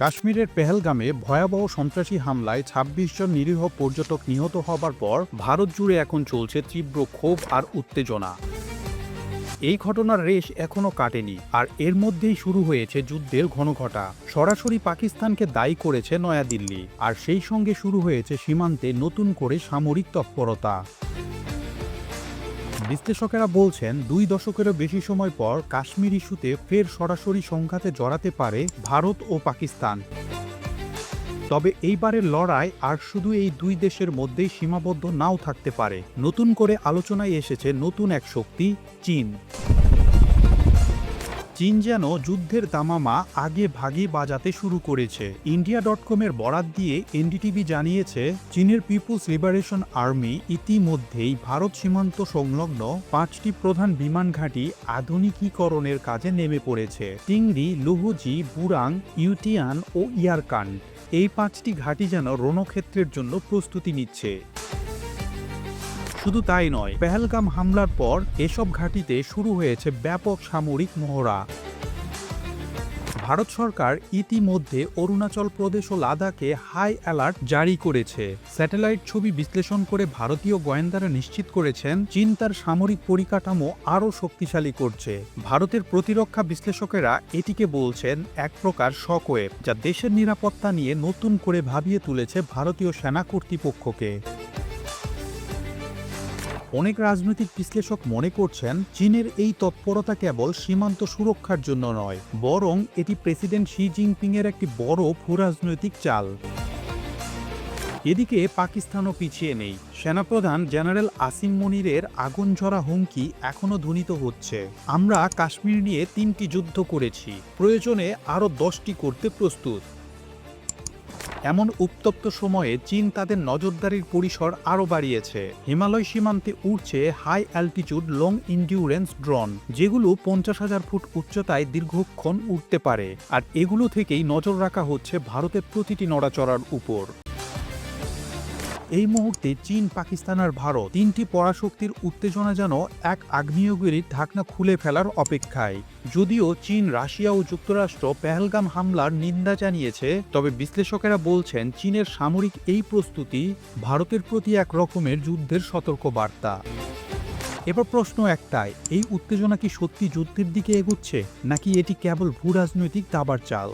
কাশ্মীরের পেহেলগামে ভয়াবহ সন্ত্রাসী হামলায় ২৬ জন নিরীহ পর্যটক নিহত হবার পর ভারত জুড়ে এখন চলছে তীব্র ক্ষোভ আর উত্তেজনা। এই ঘটনার রেশ এখনও কাটেনি, আর এর মধ্যেই শুরু হয়েছে যুদ্ধের ঘনঘটা। সরাসরি পাকিস্তানকে দায়ী করেছে নয়াদিল্লি, আর সেই সঙ্গে শুরু হয়েছে সীমান্তে নতুন করে সামরিক তৎপরতা। বিশ্লেষকেরা বলছেন, দুই দশকেরও বেশি সময় পর কাশ্মীর ইস্যুতে ফের সরাসরি সংঘাতে জড়াতে পারে ভারত ও পাকিস্তান। তবে এইবারের লড়াই আর শুধু এই দুই দেশের মধ্যেই সীমাবদ্ধ নাও থাকতে পারে। নতুন করে আলোচনায় এসেছে নতুন এক শক্তি, চীন। চীন যেন যুদ্ধের দামামা আগে ভাগে বাজাতে শুরু করেছে। ইন্ডিয়া ডট কমের বরাত দিয়ে এনডিটিভি জানিয়েছে, চীনের পিপুলস লিবারেশন আর্মি ইতিমধ্যেই ভারত সীমান্ত সংলগ্ন পাঁচটি প্রধান বিমান ঘাঁটি আধুনিকীকরণের কাজে নেমে পড়েছে। টিংরি, লুহুজি, বুরাং, ইউটিয়ান ও ইয়ারকান এই পাঁচটি ঘাঁটি যেন রণক্ষেত্রের জন্য প্রস্তুতি নিচ্ছে। শুধু তাই নয়, পেহেলগাম হামলার পর এসব ঘাঁটিতে শুরু হয়েছে ব্যাপক সামরিক মহড়া। ভারত সরকার ইতিমধ্যে অরুণাচল প্রদেশ ও লাদাখে হাই অ্যালার্ট জারি করেছে। স্যাটেলাইট ছবি বিশ্লেষণ করে ভারতীয় গোয়েন্দারা নিশ্চিত করেছেন, চীন তার সামরিক পরিকাঠামো আরও শক্তিশালী করছে। ভারতের প্রতিরক্ষা বিশ্লেষকেরা এটিকে বলছেন, এক প্রকার শকওয়েভ যা দেশের নিরাপত্তা নিয়ে নতুন করে ভাবিয়ে তুলেছে ভারতীয় সেনা কর্তৃপক্ষকে। অনেক রাজনৈতিক বিশ্লেষক মনে করছেন চীনের এই তৎপরতা কেবল সীমান্ত সুরক্ষার জন্য নয়, বরং এটি প্রেসিডেন্ট শি জিনপিং এর একটি বড় ভূরাজনৈতিক চাল। এদিকে পাকিস্তানও পিছিয়ে নেই। সেনাপ্রধান জেনারেল আসিম মনিরের আগুন ঝরা হুমকি এখনও ধ্বনিত হচ্ছে। আমরা কাশ্মীর নিয়ে তিনটি যুদ্ধ করেছি। প্রয়োজনে আরও দশটি করতে প্রস্তুত। এমন উত্তপ্ত সময়ে চীন তাদের নজরদারির পরিসর আরও বাড়িয়েছে। হিমালয় সীমান্তে উড়ছে high altitude long endurance drone যেগুলো পঞ্চাশ হাজার ফুট উচ্চতায় দীর্ঘক্ষণ উঠতে পারে। আর এগুলো থেকেই নজর রাখা হচ্ছে ভারতের প্রতিটি নড়াচড়ার উপর। এই মুহূর্তে চীন, পাকিস্তান আর ভারত তিনটি পরাশক্তির উত্তেজনা যেন এক আগ্নেয়গিরির ঢাকনা খুলে ফেলার অপেক্ষায়। যদিও চীন, রাশিয়া ও যুক্তরাষ্ট্র পেহেলগাম হামলার নিন্দা জানিয়েছে, তবে বিশ্লেষকেরা বলছেন চীনের সামরিক এই প্রস্তুতি ভারতের প্রতি এক রকমের যুদ্ধের সতর্ক বার্তা এবার প্রশ্ন একটাই, এই উত্তেজনা কি সত্যি যুদ্ধের দিকে এগুচ্ছে, নাকি এটি কেবল ভূ রাজনৈতিক দাবার চাল?